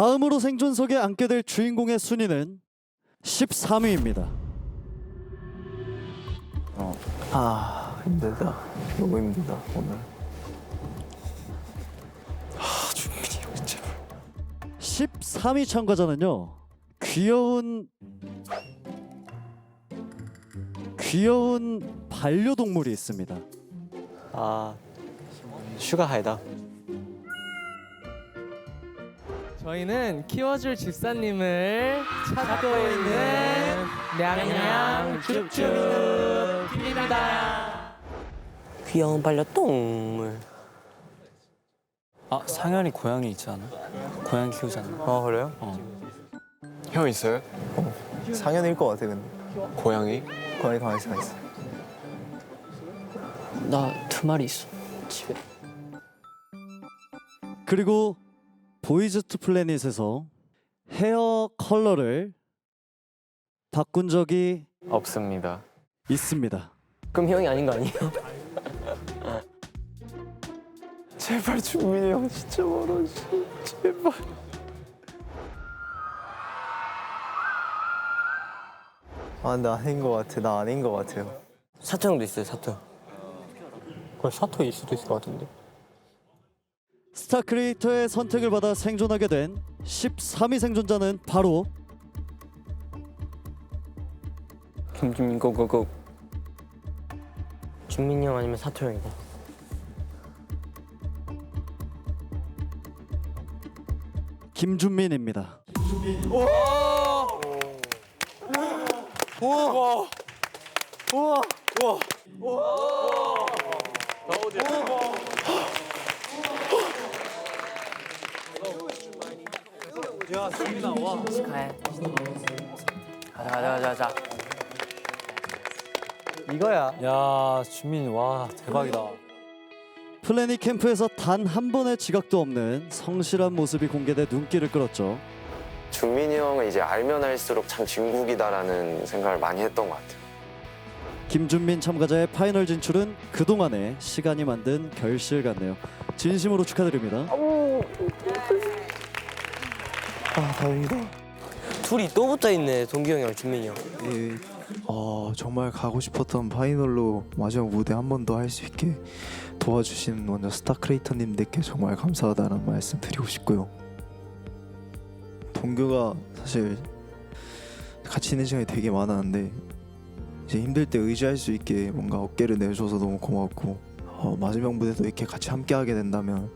다음으로 생존석에 앉게 될 주인공의 순위는 13위입니다. 아 힘들다 너무 힘들다 오늘 13위 참가자는요. 귀여운 귀여운 반려동물이 있습니다. 아 슈가하이다 저희는 키워줄 집사님을 찾고 있는 냥냥 줍줍입니다. 귀여운 반려동물. 아 상현이 고양이 있지 않아? 고양이 키우잖아. 어 그래요? 형 있어요? 상현일 것 같아 근데 고양이? 고양이 가만히 서 있어 나 두 마리 있어. 집에. 그리고 보이즈 투 플래닛에서 헤어 컬러를 바꾼 적이 없습니다. 있습니다. 그럼 형이 아닌 거 아니에요? 제발 준민이 형 진짜 멀어 제발 아 근데 아닌 것 같아 나 아닌 것 같아요 사토 형도 있어요, 사토. 그걸 사토일 수도 있을 것 같은데. 스타 크리에이터의 선택을 받아 생존하게 된 13위 생존자는 바로 김준민 고고고. 준민이 형 아니면 사토 형이다. 김준민입니다. 축하해. 가자, 가자, 가자, 가자. 이거야 야 준민 와 대박이다. 플래닛 캠프에서 단 한 번의 지각도 없는 성실한 모습이 공개돼 눈길을 끌었죠. 준민이 형은 이제 알면 할수록 참 진국이다라는 생각을 많이 했던 것 같아요. 김준민 참가자의 파이널 진출은 그동안의 시간이 만든 결실 같네요. 진심으로 축하드립니다. 아 다행이다 둘이 또 붙어 있네, 동기 형이랑 준민이 형. 예, 어, 정말 가고 싶었던 파이널로 마지막 무대 한 번 더 할 수 있게 도와주신 먼저 스타 크리에이터님들께 정말 감사하다는 말씀 드리고 싶고요. 동규가 사실 같이 있는 시간이 되게 많았는데 이제 힘들 때 의지할 수 있게 뭔가 어깨를 내줘서 너무 고맙고 어, 마지막 무대도 이렇게 같이 함께 하게 된다면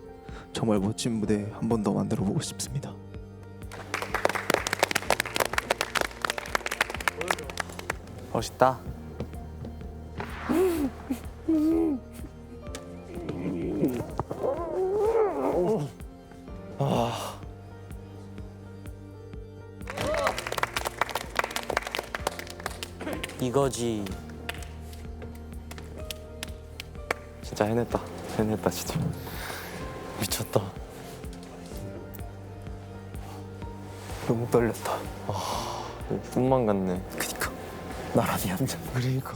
정말 멋진 무대 한 번 더 만들어 보고 싶습니다. 멋있다 이거지. 진짜 해냈다. 해냈다 진짜. 미쳤다. 너무 떨렸다 꿈만 같네. 나란히 앉아 그러니까